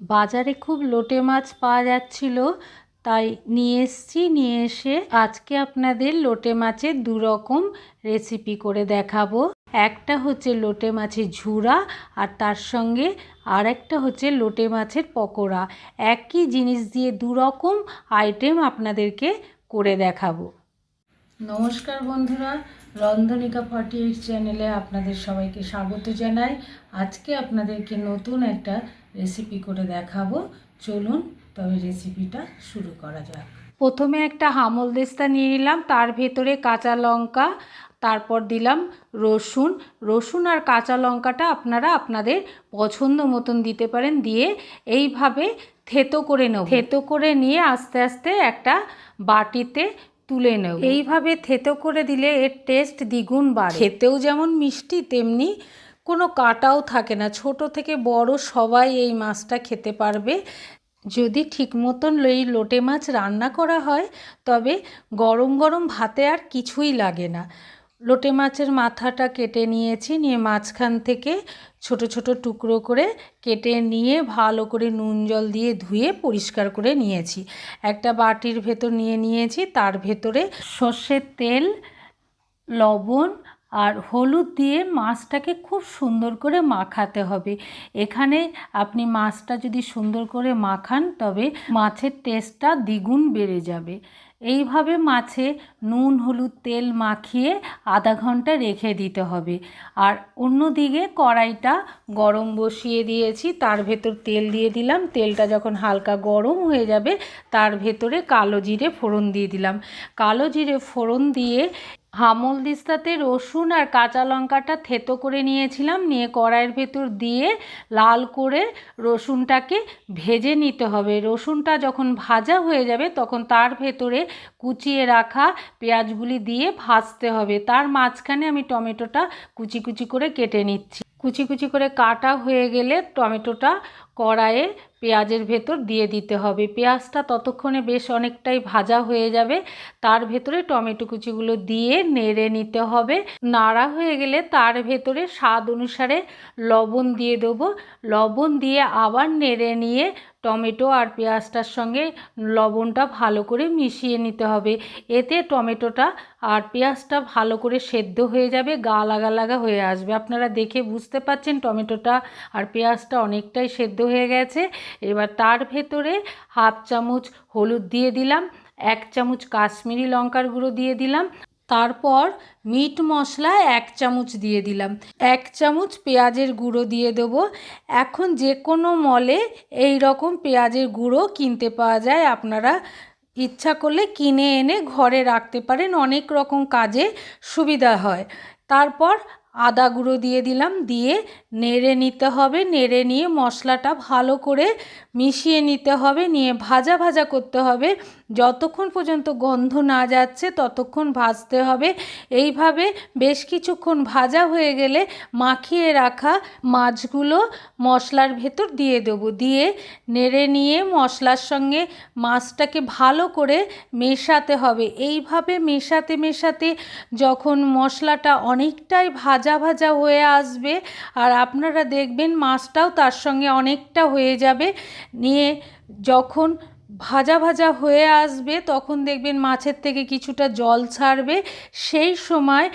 বাজারে খুব লোটে মাছ পাওয়া যাচ্ছিল, তাই নিয়ে এসছি, নিয়ে এসে আজকে আপনাদের লোটে মাছের দু রকম রেসিপি করে দেখাবো। একটা হচ্ছে লোটে মাছের ঝুরা আর তার সঙ্গে আর একটা হচ্ছে লোটে মাছের পকোড়া। একই জিনিস দিয়ে দু রকম আইটেম আপনাদেরকে করে দেখাবো। নমস্কার বন্ধুরা, রন্ধনিকা ফর্টি চ্যানেলে আপনাদের সবাইকে স্বাগত জানাই। আজকে আপনাদেরকে নতুন একটা রেসিপি করে দেখাবো। চলুন, তবে রেসিপিটা শুরু করা যাক। প্রথমে একটা হামল দেস্তা নিয়ে নিলাম, তার ভেতরে কাঁচা লঙ্কা, তারপর দিলাম রসুন। রসুন আর কাঁচা লঙ্কাটা আপনারা আপনাদের পছন্দ মতন দিতে পারেন, দিয়ে এইভাবে থেতো করে নেব। থেতো করে নিয়ে আস্তে আস্তে একটা বাটিতে তুলে নেব। এইভাবে থেতো করে দিলে এর টেস্ট দ্বিগুণ বাড়ে। খেতেও যেমন মিষ্টি, তেমনি কোনো কাটাও থাকে না। ছোট থেকে বড় সবাই এই মাছটা খেতে পারবে। যদি ঠিক মতন এই লোটে মাছ রান্না করা হয়, তবে গরম গরম ভাতে আর কিছুই লাগে না। লোটে মাছের মাথাটা কেটে নিয়েছি, নিয়ে মাঝখান থেকে ছোট ছোট টুকরো করে কেটে নিয়ে ভালো করে নুন জল দিয়ে ধুয়ে পরিষ্কার করে নিয়েছি। একটা বাটির ভেতর নিয়ে নিয়েছি, তার ভেতরে সর্ষের তেল, লবণ আর হলুদ দিয়ে মাছটাকে খুব সুন্দর করে মাখাতে হবে। এখানে আপনি মাছটা যদি সুন্দর করে মাখান, তবে মাছের টেস্টটা দ্বিগুণ বেড়ে যাবে। এইভাবে মাছে নুন, হলুদ, তেল মাখিয়ে আধা ঘণ্টা রেখে দিতে হবে। আর অন্যদিকে কড়াইটা গরম বসিয়ে দিয়েছি, তার ভেতর তেল দিয়ে দিলাম। তেলটা যখন হালকা গরম হয়ে যাবে, তার ভেতরে কালো জিরে ফোড়ন দিয়ে দিলাম। কালো জিরে ফোড়ন দিয়ে হামল দিস্তাতে রসুন আর কাঁচা লঙ্কাটা থেতো করে নিয়েছিলাম, নিয়ে কড়াইয়ের ভেতর দিয়ে লাল করে রসুনটাকে ভেজে নিতে হবে। রসুনটা যখন ভাজা হয়ে যাবে, তখন তার ভেতরে কুচিয়ে রাখা পেঁয়াজগুলি দিয়ে ভাজতে হবে। তার মাঝখানে আমি টমেটোটা কুচি কুচি করে কেটে নিচ্ছি। কুচি কুচি করে কাটা হয়ে গেলে টমেটোটা কড়াইয়ে পেঁয়াজের ভেতর দিয়ে দিতে হবে। পেঁয়াজটা ততক্ষণে বেশ অনেকটাই ভাজা হয়ে যাবে। তার ভেতরে টমেটো কুচিগুলো দিয়ে নেড়ে নিতে হবে। নাড়া হয়ে গেলে তার ভেতরে স্বাদ অনুসারে লবণ দিয়ে দেবো। লবণ দিয়ে আবার নেড়ে নিয়ে টমেটো আর পেঁয়াজটার সঙ্গে লবণটা ভালো করে মিশিয়ে নিতে হবে। এতে টমেটোটা আর পেঁয়াজটা ভালো করে সেদ্ধ হয়ে যাবে, গা লাগা লাগা হয়ে আসবে। আপনারা দেখে বুঝতে পাচ্ছেন টমেটোটা আর পেঁয়াজটা অনেকটাই সেদ্ধ হয়ে গেছে। এবার তার ভেতরে হাফ চামচ হলুদ দিয়ে দিলাম, এক চামচ কাশ্মীরি লঙ্কার গুঁড়ো দিয়ে দিলাম তারপর মিট মশলা এক চামচ দিয়ে দিলাম। এক চামচ পেঁয়াজের গুঁড়ো দিয়ে দেবো। এখন যে কোনো মলে এই রকম পেঁয়াজের গুঁড়ো কিনতে পাওয়া যায়। আপনারা ইচ্ছা করলে কিনে এনে ঘরে রাখতে পারেন। অনেক রকম কাজে সুবিধা হয়। তারপর আদা গুঁড়ো দিয়ে দিলাম, দিয়ে নেড়ে নিতে হবে, নেড়ে নিয়ে মশলাটা ভালো করে মিশিয়ে নিতে হবে, নিয়ে ভাজা ভাজা করতে হবে। যতক্ষণ পর্যন্ত গন্ধ না যাচ্ছে ততক্ষণ ভাজতে হবে। এইভাবে বেশ কিছুক্ষণ ভাজা হয়ে গেলে মাখিয়ে রাখা মাছগুলো মশলার ভেতর দিয়ে দেবো। দিয়ে নেড়ে নিয়ে মশলার সঙ্গে মাছটাকে ভালো করে মেশাতে হবে। এইভাবে মেশাতে মেশাতে যখন মশলাটা অনেকটাই ভাজা ভাজা ভাজা হয়ে আসবে। আর আপনারা দেখবেন মাছটাও তার সঙ্গে অনেকটা হয়ে যাবে। নিয়ে যখন ভাজা ভাজা হয়ে আসবে, তখন দেখবেন মাছের থেকে কিছুটা জল ছাড়বে। সেই সময়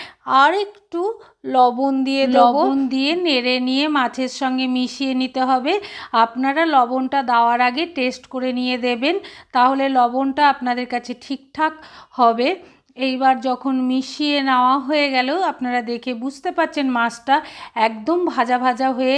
আর একটু লবণ দিয়ে লবণ দিয়ে নেড়ে নিয়ে মাছের সঙ্গে মিশিয়ে নিতে হবে। আপনারা লবণটা দেওয়ার আগে টেস্ট করে নিয়ে দেবেন। তাহলে লবণটা আপনাদের কাছে ঠিকঠাক হবে। এইবার যখন মিশিয়ে নেওয়া হয়ে গেল, আপনারা দেখে বুঝতে পাচ্ছেন মাছটা একদম ভাজা ভাজা হয়ে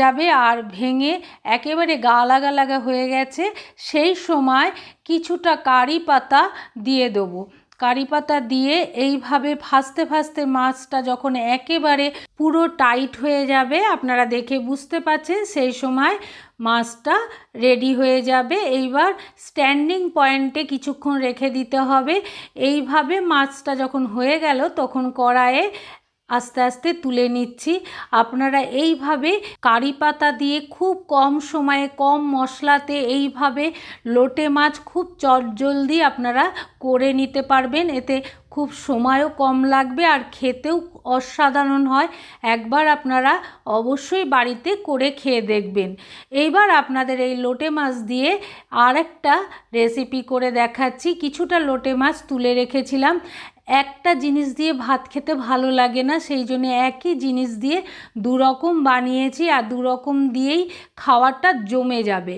যাবে আর ভেঙে একেবারে গা লাগা লাগা হয়ে গেছে। সেই সময় কিছুটা কারি পাতা দিয়ে দেবো। কারি পাতা দিয়ে এইভাবে ভাজতে ভাজতে মাছটা যখন একেবারে পুরো টাইট হয়ে যাবে, আপনারা দেখে বুঝতে পারছেন, সেই সময় মাছটা রেডি হয়ে যাবে। এইবার স্ট্যান্ডিং পয়েন্টে কিছুক্ষণ রেখে দিতে হবে। এইভাবে মাছটা যখন হয়ে গেল, তখন কড়াইয়ে আস্তে আস্তে তুলে নিচ্ছি। আপনারা এইভাবে কারি পাতা দিয়ে খুব কম সময়ে, কম মশলাতে এইভাবে লোটে মাছ খুব চটজলদি আপনারা করে নিতে পারবেন। এতে খুব সময়ও কম লাগবে আর খেতেও অসাধারণ হয়। একবার আপনারা অবশ্যই বাড়িতে করে খেয়ে দেখবেন। এইবার আপনাদের এই লোটে মাছ দিয়ে আরেকটা রেসিপি করে দেখাচ্ছি। কিছুটা লোটে মাছ তুলে রেখেছিলাম। একটা জিনিস দিয়ে ভাত খেতে ভালো লাগে না, সেই জন্য একই জিনিস দিয়ে দু রকম বানিয়েছি আর দু রকম দিয়েই খাওয়ারটা জমে যাবে।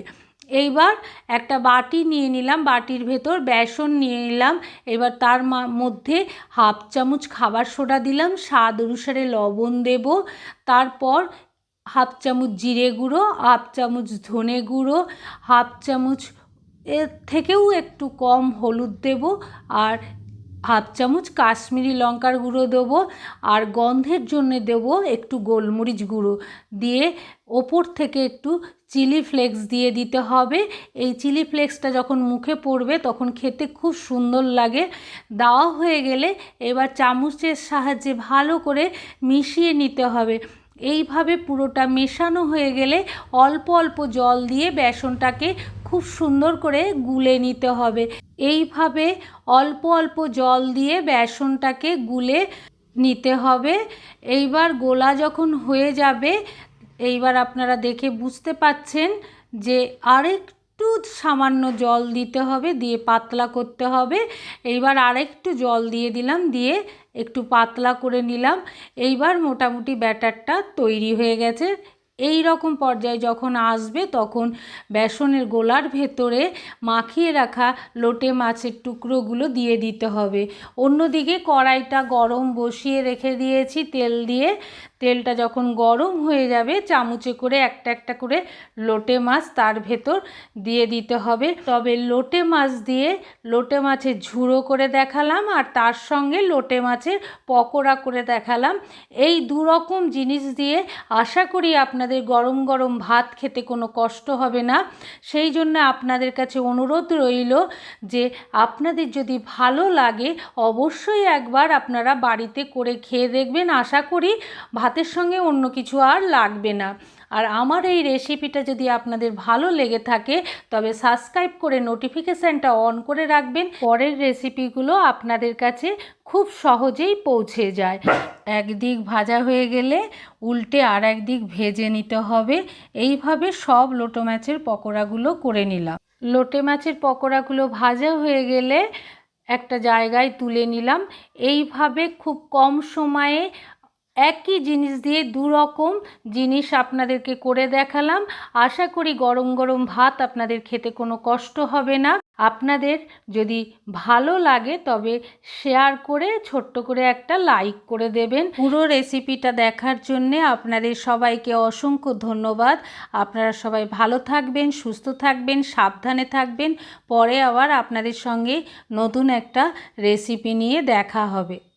এইবার একটা বাটি নিয়ে নিলাম, বাটির ভেতর বেসন নিয়ে নিলাম, এবার তার মধ্যে হাফ চামচ খাবার সোডা দিলাম, স্বাদ অনুসারে লবণ দেব, তারপর হাফ চামচ জিরে গুঁড়ো, হাফ চামচ ধনে গুঁড়ো, হাফ চামচ এর থেকেও একটু কম হলুদ দেব, আর হাফ চামচ কাশ্মীরি লঙ্কার গুঁড়ো দেবো আর গন্ধের জন্য দেবো একটু গোলমরিচ গুঁড়ো। দিয়ে ওপর থেকে একটু চিলি ফ্লেক্স দিয়ে দিতে হবে। এই চিলি ফ্লেক্সটা যখন মুখে পড়বে তখন খেতে খুব সুন্দর লাগে। দেওয়া হয়ে গেলে এবার চামচের সাহায্যে ভালো করে মিশিয়ে নিতে হবে। এইভাবে পুরোটা মেশানো হয়ে গেলে অল্প অল্প জল দিয়ে বেসনটাকে খুব সুন্দর করে গুলে নিতে হবে। এইভাবে অল্প অল্প জল দিয়ে বেসনটাকে গুলে নিতে হবে। এইবার গোলা যখন হয়ে যাবে, এইবার আপনারা দেখে বুঝতে পাচ্ছেন যে আরেকটু সামান্য জল দিতে হবে, দিয়ে পাতলা করতে হবে। এইবার আরেকটু জল দিয়ে দিলাম, দিয়ে একটু পাতলা করে নিলাম। এইবার মোটামুটি ব্যাটারটা তৈরি হয়ে গেছে। এই রকম পর্যায়ে যখন আসবে, তখন বেসনের গোলার ভেতরে মাখিয়ে রাখা লোটে মাছের টুকরোগুলো দিয়ে দিতে হবে। অন্যদিকে কড়াইটা গরম বসিয়ে রেখে দিয়েছি, তেল দিয়ে তেলটা যখন গরম হয়ে যাবে, চামচে করে একটা একটা করে লোটে মাছ তার ভেতর দিয়ে দিতে হবে। তবে লোটে মাছ দিয়ে লোটে মাছের ঝুড়ো করে দেখালাম আর তার সঙ্গে লোটে মাছের পকোড়া করে দেখালাম। এই দু রকম জিনিস দিয়ে আশা করি আপনাদের গরম গরম ভাত খেতে কোনো কষ্ট হবে না। সেই জন্য আপনাদের কাছে অনুরোধ রইল যে আপনাদের যদি ভালো লাগে, অবশ্যই একবার আপনারা বাড়িতে করে খেয়ে দেখবেন। আশা করি ভাতের সঙ্গে অন্য কিছু আর লাগবে না। আর আমার এই রেসিপিটা যদি আপনাদের ভালো লেগে থাকে, তবে সাবস্ক্রাইব করে নোটিফিকেশানটা অন করে রাখবেন। পরের রেসিপিগুলো আপনাদের কাছে খুব সহজেই পৌঁছে যায়। একদিক ভাজা হয়ে গেলে উল্টে আর একদিক ভেজে নিতে হবে। এইভাবে সব লোটো মাছের পকোড়াগুলো করে নিলাম। লোটে মাছের পকোড়াগুলো ভাজা হয়ে গেলে একটা জায়গায় তুলে নিলাম। এইভাবে খুব কম সময়ে একই জিনিস দিয়ে দু রকম জিনিস আপনাদেরকে করে দেখালাম। আশা করি গরম গরম ভাত আপনাদের খেতে কোনো কষ্ট হবে না। আপনাদের যদি ভালো লাগে তবে শেয়ার করে, ছোট্ট করে একটা লাইক করে দেবেন। পুরো রেসিপিটা দেখার জন্যে আপনাদের সবাইকে অসংখ্য ধন্যবাদ। আপনারা সবাই ভালো থাকবেন, সুস্থ থাকবেন, সাবধানে থাকবেন। পরে আবার আপনাদের সঙ্গে নতুন একটা রেসিপি নিয়ে দেখা হবে।